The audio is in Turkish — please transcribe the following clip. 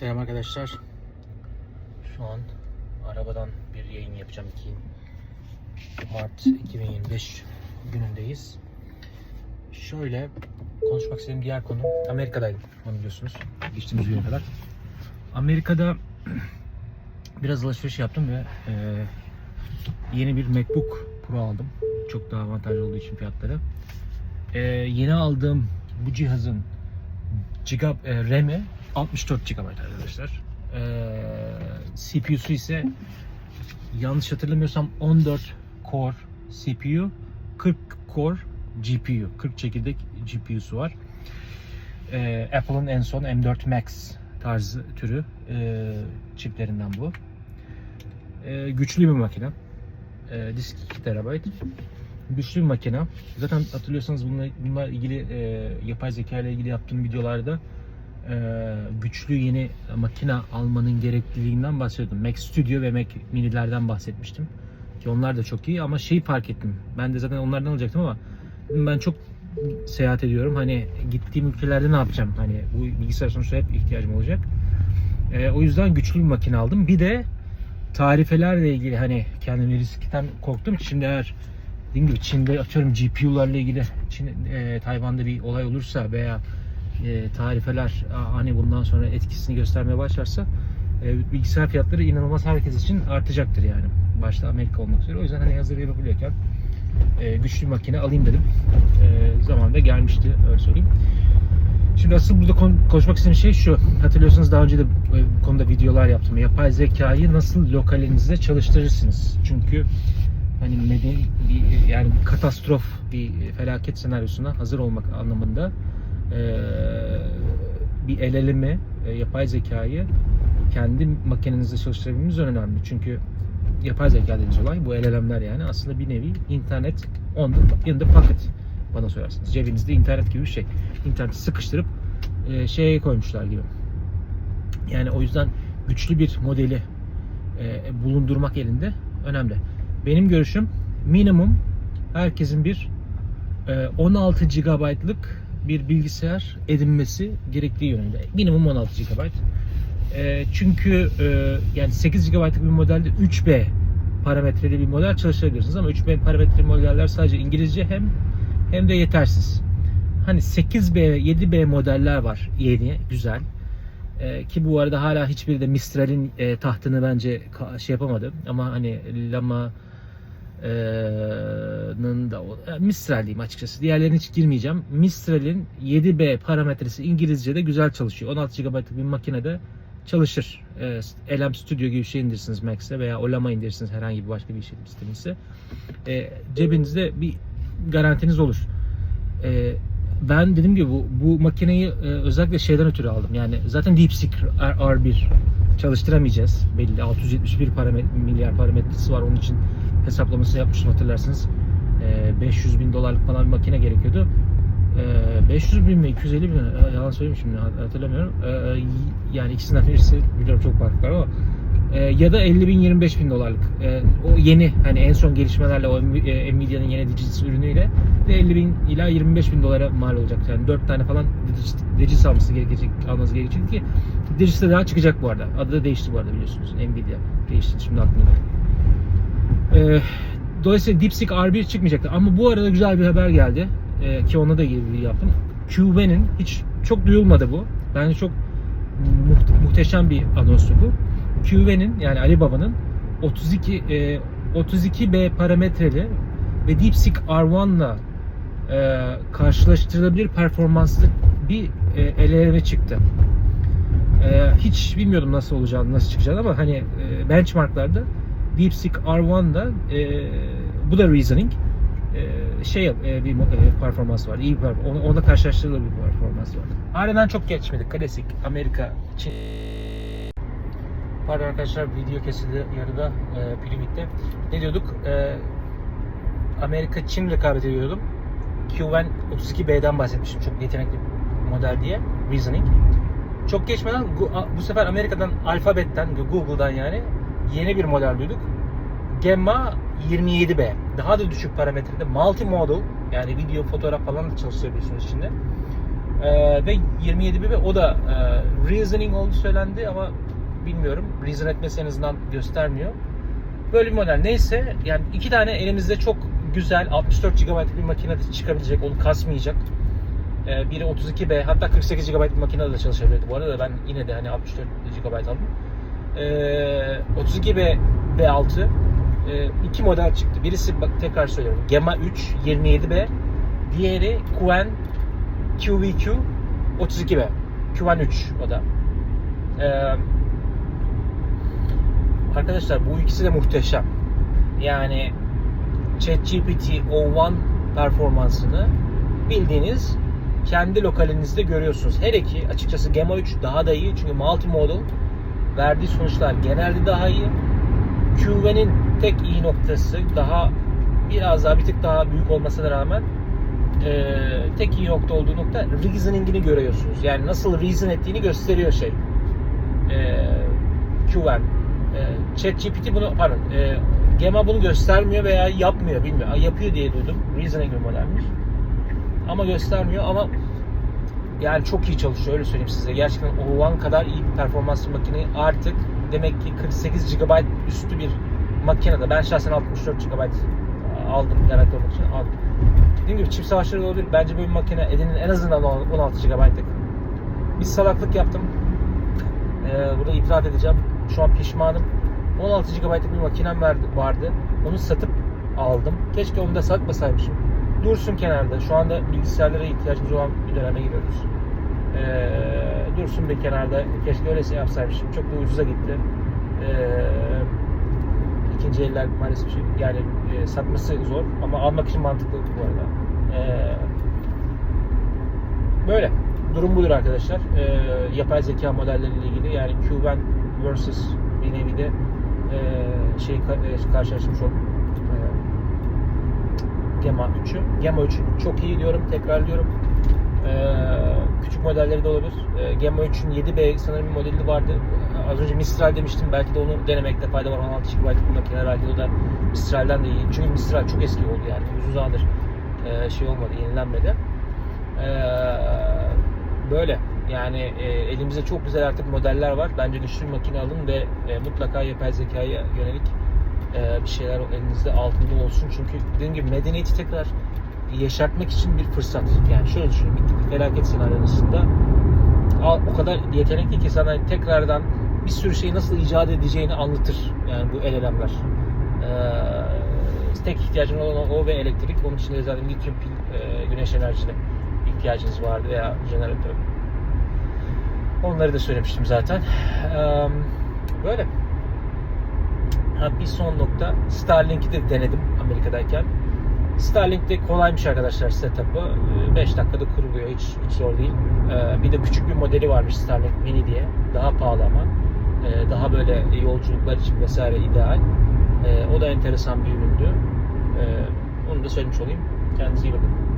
Selam arkadaşlar. Şu an arabadan bir yayın yapacağım 2 Mart 2025 günündeyiz. Şöyle konuşmak istediğim diğer konu Amerika'daydım. Onu biliyorsunuz. Geçtiğimiz güne kadar. Amerika'da biraz alışveriş yaptım ve e, yeni bir MacBook Pro aldım. Çok daha avantajlı olduğu için fiyatları. E, yeni aldığım bu cihazın Giga, e, RAM'i 64 GB arkadaşlar. E, CPU'su ise yanlış hatırlamıyorsam 14 core CPU, 40 core GPU, 40 çekirdek GPU'su var. E, Apple'ın en son M4 Max tarzı türü e, çiplerinden bu. E, güçlü bir makine. E, disk 2 TB. Güçlü bir makine. Zaten hatırlıyorsanız bununla, bununla ilgili e, yapay zeka ile ilgili yaptığım videolarda güçlü yeni makine almanın gerekliliğinden bahsediyordum. Mac Studio ve Mac Mini'lerden bahsetmiştim. Ki onlar da çok iyi ama şeyi fark ettim. Ben de zaten onlardan alacaktım ama ben çok seyahat ediyorum. Hani gittiğim ülkelerde ne yapacağım? Hani bu bilgisayar sonuçta hep ihtiyacım olacak. E, o yüzden güçlü bir makine aldım. Bir de tarifelerle ilgili hani kendimi riskten korktum şimdi eğer dediğim gibi Çin'de atıyorum GPU'larla ilgili Çin, e, Tayvan'da bir olay olursa veya e, tarifeler hani bundan sonra etkisini göstermeye başlarsa e, bilgisayar fiyatları inanılmaz herkes için artacaktır yani. Başta Amerika olmak üzere. O yüzden hani hazır yapabiliyorken e, güçlü makine alayım dedim. E, zamanında gelmişti öyle söyleyeyim. Şimdi asıl burada kon- konuşmak istediğim şey şu. Hatırlıyorsanız daha önce de bu konuda videolar yaptım. Yapay zekayı nasıl lokalinizde çalıştırırsınız? Çünkü hani medeni bir yani katastrof bir felaket senaryosuna hazır olmak anlamında bir el eleme e, yapay zekayı kendi makinenizde çalıştırabilmeniz önemli. Çünkü yapay zeka dediğimiz olay bu LLM'ler yani aslında bir nevi internet on the, in the pocket bana sorarsanız. Cebinizde internet gibi bir şey. İnterneti sıkıştırıp e, şeye koymuşlar gibi. Yani o yüzden güçlü bir modeli e, bulundurmak elinde önemli. Benim görüşüm minimum herkesin bir e, 16 GB'lık bir bilgisayar edinmesi gerektiği yönünde. Minimum 16 GB. E, çünkü e, yani 8 GB'lık bir modelde 3B parametreli bir model çalıştırabilirsiniz ama 3B parametreli modeller sadece İngilizce hem hem de yetersiz. Hani 8B, 7B modeller var yeni, güzel. Ee, ki bu arada hala hiçbiri de Mistral'in e, tahtını bence şey yapamadı. Ama hani Lama nın da e, Mistral diyeyim açıkçası. Diğerlerine hiç girmeyeceğim. Mistral'in 7B parametresi İngilizce'de güzel çalışıyor. 16 GB'lık bir makinede çalışır. E, LM Studio gibi bir şey indirirsiniz Max'e veya Olama indirirsiniz herhangi bir başka bir işletim sisteminize. E, cebinizde bir garantiniz olur. Ben dediğim gibi bu, bu makineyi e, özellikle şeyden ötürü aldım. Yani zaten DeepSeek R- R1 çalıştıramayacağız. Belli 671 paramet- milyar parametresi var. Onun için hesaplamasını yapmıştım hatırlarsınız. E, 500 bin dolarlık falan bir makine gerekiyordu. E, 500 bin mi 250 bin? E, yalan söyleyeyim şimdi hatırlamıyorum. E, yani ikisinden birisi biliyorum çok farklı var ama e, ya da 50 bin 25 bin dolarlık. E, o yeni hani en son gelişmelerle o e, Nvidia'nın yeni Digits ürünüyle de 50 bin ila 25 bin dolara mal olacak. Yani 4 tane falan Digits, Digits alması gerekecek, almanız gerekecek ki Digits de daha çıkacak bu arada. Adı da değişti bu arada biliyorsunuz. Nvidia değişti şimdi aklımda. E, dolayısıyla DeepSeek R1 çıkmayacaktı. Ama bu arada güzel bir haber geldi. E, ki ona da ilgili yaptım. QV'nin hiç çok duyulmadı bu. Bence çok muht- muhteşem bir anonsu bu. QV'nin yani Alibaba'nın 32 e, 32B parametreli ve DeepSeek R1'la e, karşılaştırılabilir performanslı bir e, eleme çıktı. E, hiç bilmiyordum nasıl olacağını, nasıl çıkacağını ama hani e, benchmarklarda DeepSeek R1'da e, bu da reasoning e, şey e, bir e, performans var. iyi bir. Ona, ona karşılaştırılabilir bir performans var. Aradan çok geçmedik. Klasik Amerika, Çin, Pardon arkadaşlar video kesildi yarıda e, pili. Ne diyorduk? E, Amerika Çin rekabet ediyordum. QN 32B'den bahsetmiştim. Çok yetenekli model diye. Reasoning. Çok geçmeden bu sefer Amerika'dan Alphabet'ten, Google'dan yani yeni bir model duyduk. Gemma 27B. Daha da düşük parametrede multi model yani video, fotoğraf falan da çalıştırabiliyorsunuz içinde. Ee, ve 27 BB o da e, reasoning olduğu söylendi ama bilmiyorum. Reason etmesi en azından göstermiyor. Böyle bir model. Neyse yani iki tane elimizde çok güzel 64 GB bir makine de çıkabilecek, onu kasmayacak. Ee, biri 32B hatta 48 GB bir makinede de çalışabilirdi. Bu arada ben yine de hani 64 GB aldım. Ee, 32B B6 e, iki model çıktı. Birisi bak tekrar söylüyorum. Gemma 3 27B. Diğeri Quen QVQ 32B. Quen 3 o da. Ee, arkadaşlar bu ikisi de muhteşem. Yani ChatGPT O1 performansını bildiğiniz kendi lokalinizde görüyorsunuz. Her iki açıkçası Gemma 3 daha da iyi çünkü multimodal verdiği sonuçlar genelde daha iyi. QV'nin tek iyi noktası daha biraz daha bir tık daha büyük olmasına rağmen e, tek iyi nokta olduğu nokta reasoning'ini görüyorsunuz. Yani nasıl reason ettiğini gösteriyor şey. E, QVN. E, ChatGPT bunu pardon e, Gemma bunu göstermiyor veya yapmıyor bilmiyorum. Yapıyor diye duydum. Reasoning modelmiş. Ama göstermiyor ama yani çok iyi çalışıyor öyle söyleyeyim size. Gerçekten O1 kadar iyi bir performanslı makine artık demek ki 48 GB üstü bir makinede. Ben şahsen 64 GB aldım garanti olmak için aldım. Dediğim gibi çift savaşları da olabilir. Bence böyle bir makine edinin en azından 16 GB'lık. Bir salaklık yaptım. Ee, burada itiraf edeceğim. Şu an pişmanım. 16 GB'lık bir makinem vardı, vardı. Onu satıp aldım. Keşke onu da satmasaymışım. Dursun kenarda. Şu anda bilgisayarlara ihtiyacımız olan bir döneme giriyoruz. Ee, dursun bir kenarda. Keşke öylesi yapsaymışım. Çok da ucuza gitti. Ee, ikinci eller maalesef şey, yani e, satması zor ama almak için mantıklı bu arada. Ee, böyle. Durum budur arkadaşlar. Ee, yapay zeka modelleriyle ilgili yani Cuban versus bir nevi de e, şey e, karşılaşmış oldum. Ee, Gemma 3'ü. Gemma 3 çok iyi diyorum, tekrarlıyorum. Ee, küçük modelleri de olabilir. Ee, Gemma 3'ün 7B sanırım bir modeli vardı. Az önce Mistral demiştim. Belki de onu denemekte fayda var. 16 GB bir makine herhalde o da Mistral'den de iyi. Çünkü Mistral çok eski oldu yani. Uzun zamandır e, şey olmadı, yenilenmedi. Ee, böyle. Yani e, elimizde çok güzel artık modeller var. Bence güçlü bir makine alın ve e, mutlaka yapay zekaya yönelik bir şeyler elinizde altında olsun. Çünkü dediğim gibi medeniyeti tekrar yaşatmak için bir fırsat. Yani şöyle düşünün. Bir, felaket senaryosunda o kadar yetenekli ki sana tekrardan bir sürü şeyi nasıl icat edeceğini anlatır. Yani bu el elemler. Ee, tek ihtiyacın olan o ve elektrik. Onun için de zaten lityum pil, e, güneş enerjili ihtiyacınız vardı veya jeneratör. Onları da söylemiştim zaten. Ee, böyle. Ha, bir son nokta. Starlink'i de denedim Amerika'dayken. Starlink de kolaymış arkadaşlar setup'ı. 5 dakikada kuruluyor. Hiç, hiç zor değil. Ee, bir de küçük bir modeli varmış Starlink Mini diye. Daha pahalı ama. Ee, daha böyle yolculuklar için vesaire ideal. Ee, o da enteresan bir üründü. Ee, onu da söylemiş olayım. Kendinize iyi bakın.